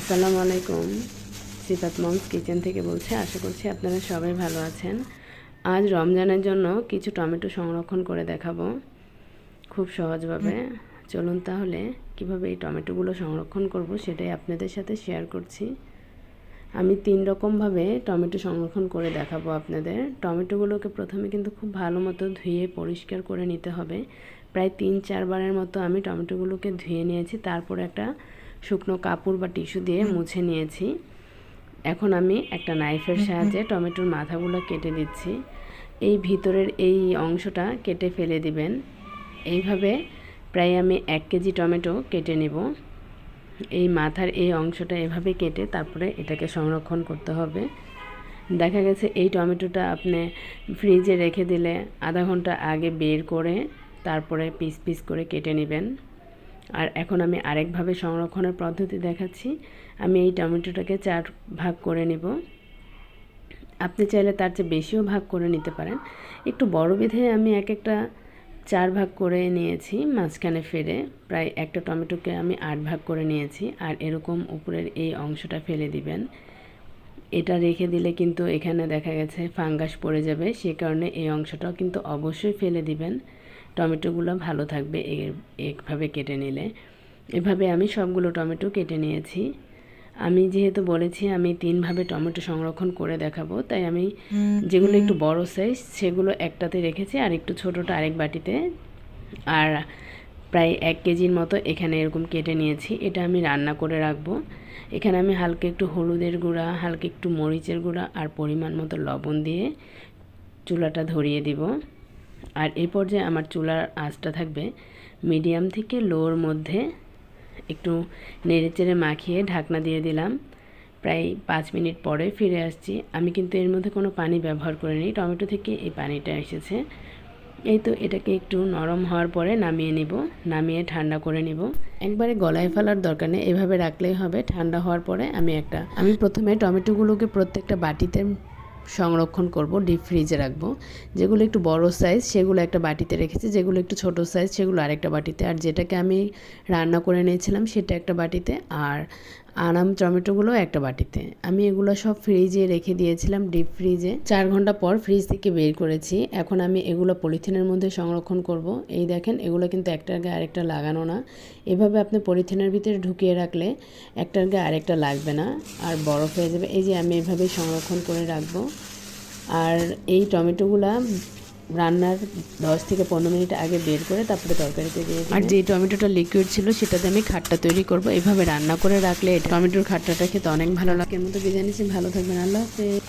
আসসালামু আলাইকুম। সিফাত moms kitchen থেকে বলছি, আশা করছি আপনারা সবাই ভালো আছেন। আজ রমজানের জন্য কিছু টমেটো সংরক্ষণ করে দেখাবো, খুব সহজভাবে। চলুন তাহলে কীভাবে এই টমেটোগুলো সংরক্ষণ করব সেটাই আপনাদের সাথে শেয়ার করছি। আমি তিন রকমভাবে টমেটো সংরক্ষণ করে দেখাবো আপনাদের। টমেটোগুলোকে প্রথমে কিন্তু খুব ভালো মতো ধুয়ে পরিষ্কার করে নিতে হবে। প্রায় তিন চারবারের মতো আমি টমেটোগুলোকে ধুয়ে নিয়েছি। তারপর একটা শুকনো কাপড় বা টিস্যু দিয়ে মুছে নিয়েছি। এখন আমি একটা নাইফের সাহায্যে টমেটোর মাথাগুলো কেটে দিচ্ছি। এই ভিতরের এই অংশটা কেটে ফেলে দিবেন। এইভাবে প্রায় আমি এক কেজি টমেটো কেটে নেব। এই মাথার এই অংশটা এভাবে কেটে তারপরে এটাকে সংরক্ষণ করতে হবে। দেখা গেছে এই টমেটোটা আপনি ফ্রিজে রেখে দিলে আধা ঘণ্টা আগে বের করে তারপরে পিস পিস করে কেটে নেবেন। আর এখন আমি আরেকভাবে সংরক্ষণের পদ্ধতি দেখাচ্ছি। আমি এই টমেটোটাকে চার ভাগ করে নেব। আপনি চাইলে তার চেয়ে বেশিও ভাগ করে নিতে পারেন। একটু বড় বিধে আমি এক একটা চার ভাগ করে নিয়েছি মাঝখানে ফেলে। প্রায় একটা টমেটোকে আমি আট ভাগ করে নিয়েছি। আর এরকম উপরের এই অংশটা ফেলে দিবেন। এটা রেখে দিলে কিন্তু এখানে দেখা গেছে ফাঙ্গাস পড়ে যাবে। সে কারণে এই অংশটাও কিন্তু অবশ্যই ফেলে দিবেন। টমেটোগুলো ভালো থাকবে একভাবে কেটে নিলে। এভাবে আমি সবগুলো টমেটো কেটে নিয়েছি। আমি যেহেতু বলেছি আমি তিনভাবে টমেটো সংরক্ষণ করে দেখাবো তাই আমি যেগুলো একটু বড় সাইজ সেগুলো একটাতে রেখেছি আর একটু ছোটোটা আরেক বাটিতে। আর প্রায় এক কেজির মতো এখানে এরকম কেটে নিয়েছি। এটা আমি রান্না করে রাখব। এখানে আমি হালকা একটু হলুদের গুঁড়া হালকা একটু মরিচের গুঁড়া আর পরিমাণ মতো লবণ দিয়ে চুলাটা ধরিয়ে দিব। আর এই পর্যায়ে আমার চুলার আঁচটা থাকবে মিডিয়াম থেকে লোর মধ্যে একটু নেড়েচেড়ে মাখিয়ে ঢাকনা দিয়ে দিলাম। প্রায় পাঁচ মিনিট পরে ফিরে আসছি। আমি কিন্তু এর মধ্যে কোনো পানি ব্যবহার করিনি। টমেটো থেকে এই পানিটা এসেছে। এই তো এটাকে একটু নরম হওয়ার পরে নামিয়ে নিব। নামিয়ে ঠান্ডা করে নিব। একবারে গলায় ফেলার দরকার নেই। এভাবে রাখলেই হবে। ঠান্ডা হওয়ার পরে আমি একটা আমি প্রথমে টমেটোগুলোকে প্রত্যেকটা বাটিতে সংরক্ষণ করব ডিপ ফ্রিজে রাখব। যেগুলো একটু বড় সাইজ সেগুলো একটা বাটিতে রেখেছি। যেগুলো একটু ছোট সাইজ সেগুলো আরেকটা বাটিতে। আর যেটাকে আমি রান্না করে নিয়েছিলাম সেটা একটা বাটিতে। আর আনাম টমেটোগুলো একটা বাটিতে। আমি এগুলো সব ফ্রিজে রেখে দিয়েছিলাম ডিপ ফ্রিজে চার ঘণ্টা পর ফ্রিজ থেকে বের করেছি। এখন আমি এগুলো পলিথিনের মধ্যে সংরক্ষণ করব। এই দেখেন, এগুলো কিন্তু একটার গায়ে আরেকটা লাগানো না। এভাবে আপনি পলিথিনের ভিতরে ঢুকিয়ে রাখলে একটার গায়ে আরেকটা লাগবে না। আর বরফ হয়ে যাবে। এই যে আমি এভাবে সংরক্ষণ করে রাখব। আর এই টমেটোগুলা রান্নার দশ থেকে পনেরো মিনিট আগে বের করে তারপরে তরকারিতে দিয়ে আর যে টমেটোটা লিকুইড ছিল সেটাতে আমি খাট্টা তৈরি করব। এভাবে রান্না করে রাখলে টমেটোর খাট্টাটা খেতে অনেক ভালো লাগে। এর মতো বিরিয়ানি ভালো থাকবেন। আল্লাহ হাফেজ।